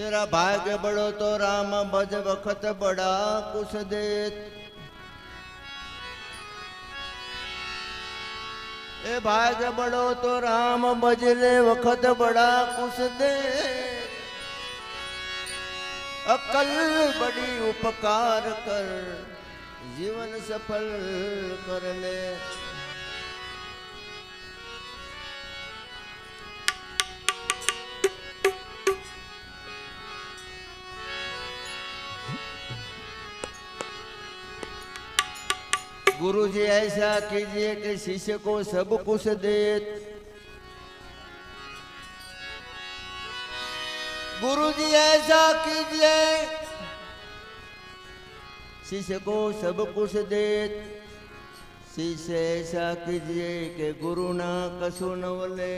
તેરા ભાગ બળો તો રામ ભજ વખત બડા કુશ દેત એ ભાગ બળો તો રામ બજરે વખત બડા કુશ દે. અકલ બડી ઉપકાર કર, જીવન સફળ કરને गुरु जी ऐसा कीजिए कि शिष्य को सब कुछ दे गुरु जी ऐसा कीजिए शिष्य को सब कुछ दे शिष्य ऐसा कीजिए कि गुरु ना कसु न वले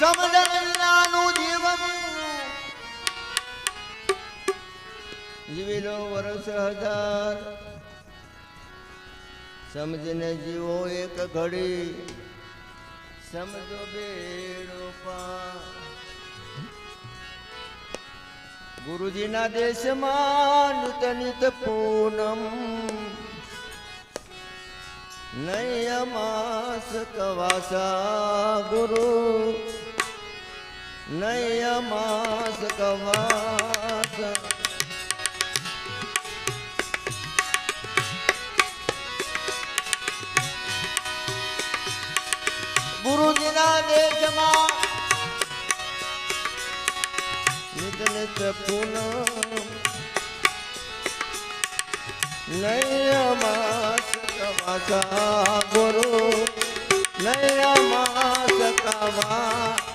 સમજણ જીવન. વર્ષ હજાર. સમજીને જીવો એક ઘડી. સમજો બેડો ગુરુજી ગુરુજીના દેશમાં નિત નિત પૂનમ નૈયમાસ કવાસા ગુરુ. નયમાસ કવાસ. ગુરુજીના દેશમાં નિત નિત પૂનમ નયમાસ કવાસા. ગુરુ નયમાસ કવા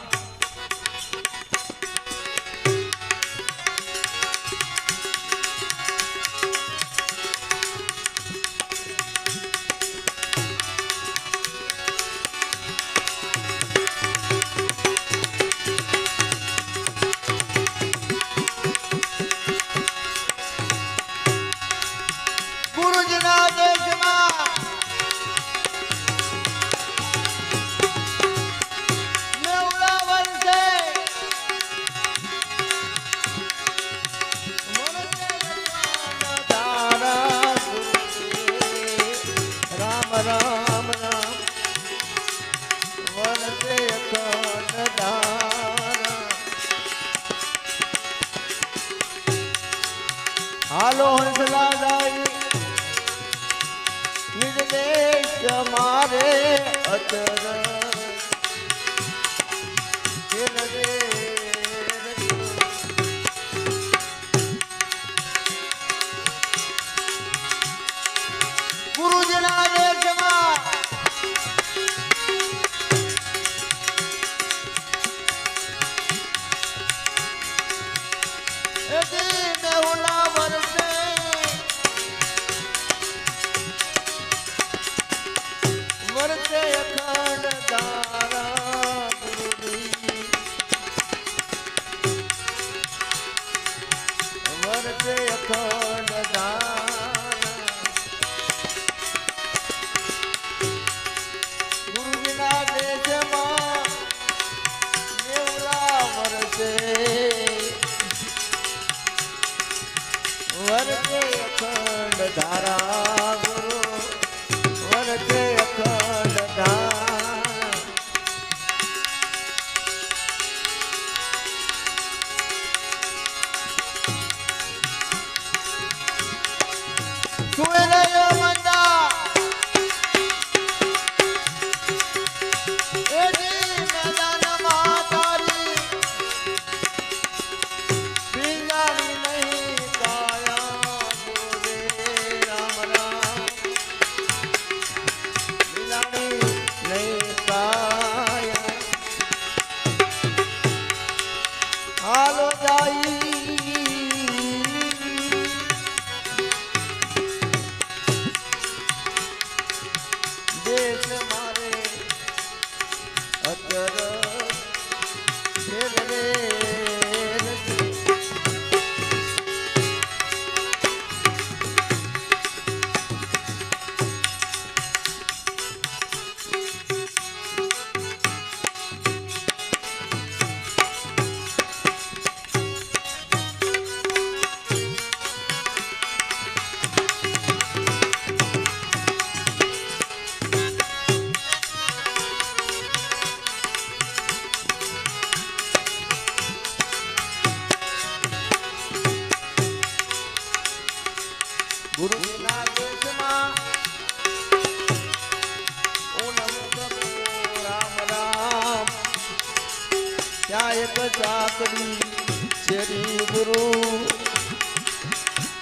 નિર્દેશ મારે અચર ખેલ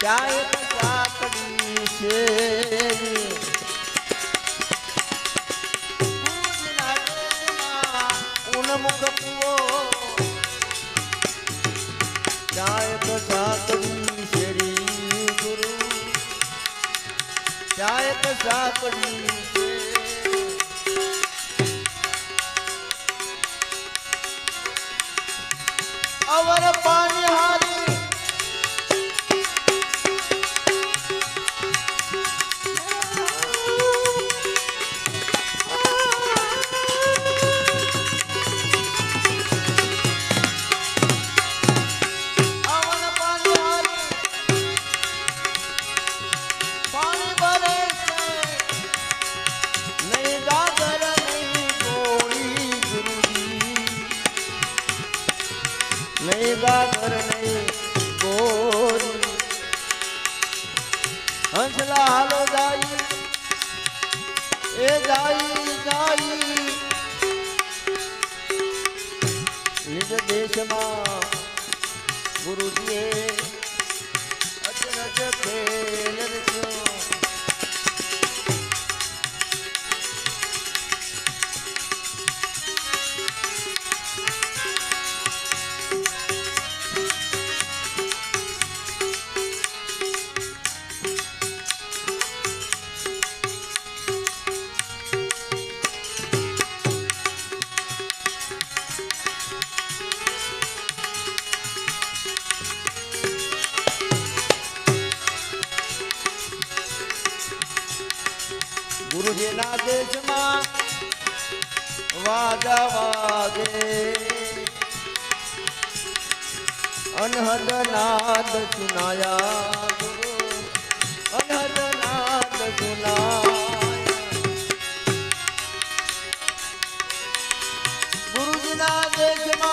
ત્યાં એક ગુરુજીના દેશમાં ઉન્મુખ કૂવો ત્યાં એક ચાકડી શેરી ગુરુ ત્યાં એક હાલો જાય. એ જાય જાય. દેશમાં ગુરુજીએ અચરજ ખેલ રચ્યો. નાદ સુનાયા ગુરુ અનહદ નાદ સુનાયા. ગુરુજીના દેશમાં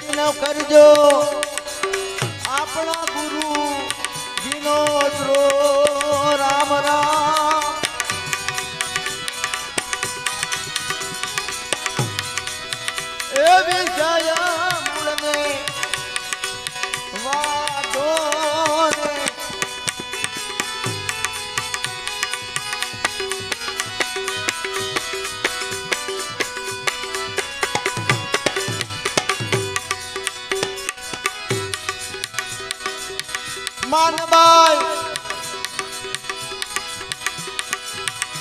જ ન કરજો. આપણા ગુરુ જીનો દ્રોહ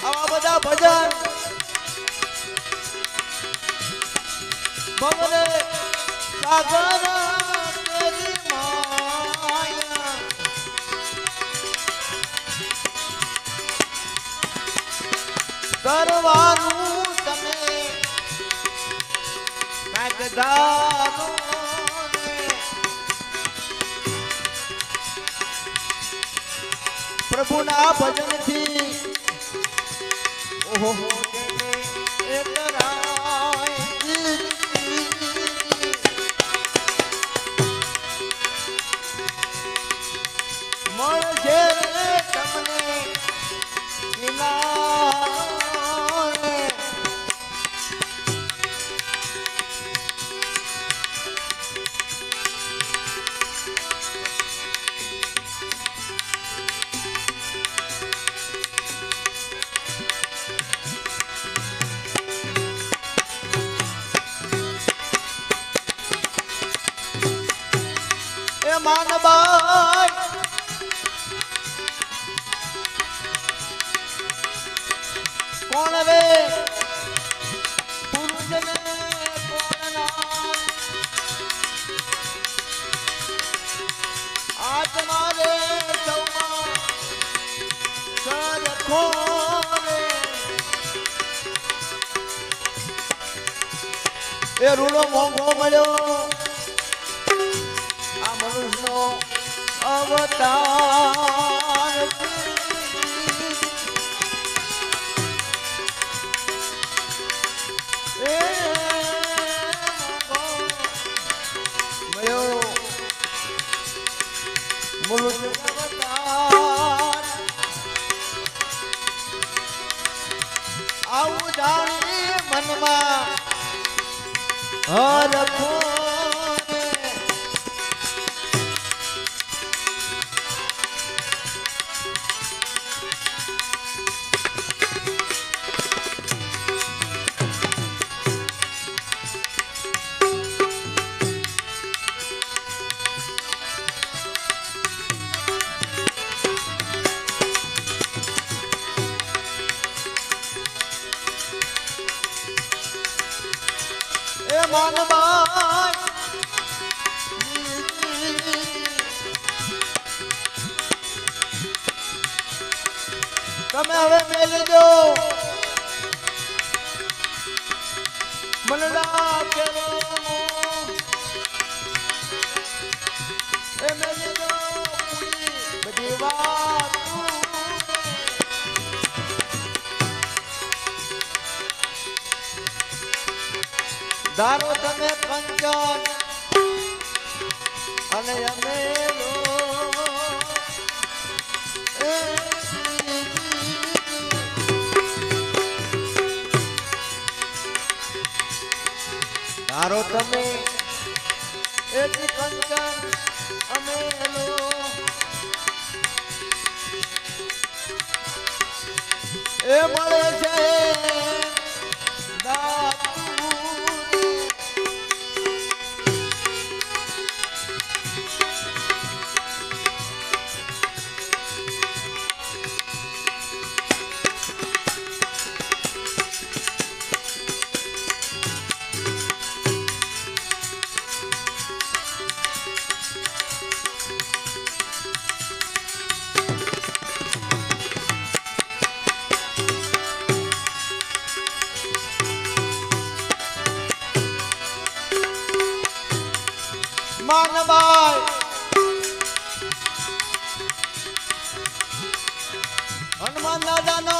આવા બધા ભજન. ભવરે સાગર કરવાનું તમે કાંઈક પ્રભુના ભજનથી. ઓહો માનબાઈ કોણ રે પુરુષને કોણ આત્મા રે સૌમાં સરખો એ રૂડો મોંઘો મળ્યો. મનુષ્યનો અવતાર મળ્યો અવતાર. આવું જાણી મનમાં હરખો તમે હવે મેલી દો. મનડા કેરો એ ધારો તમે કંચન અને અમે ધારો તમે એક કંચન અમે એ મળે છે. હનુમાન દાદાનો.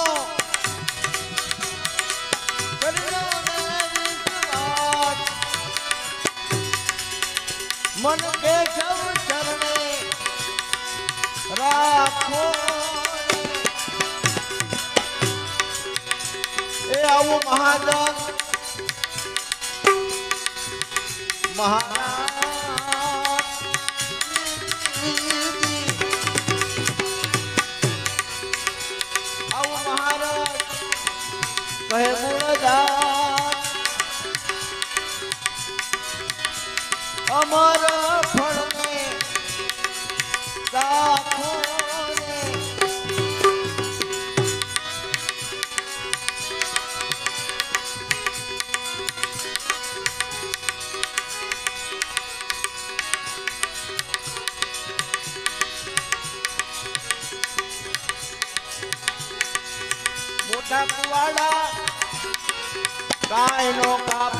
મન કેશવ ચરણે રાખો એ આવું મહાજન મહારાજ કાંઈ નો કાપે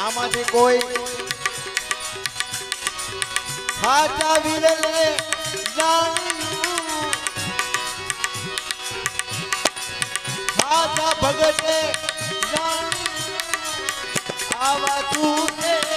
આમાંથી કોઈ હાચા વિરલે જાણ્યું હાચા ભગતે જાણ્યું આવા તું છે.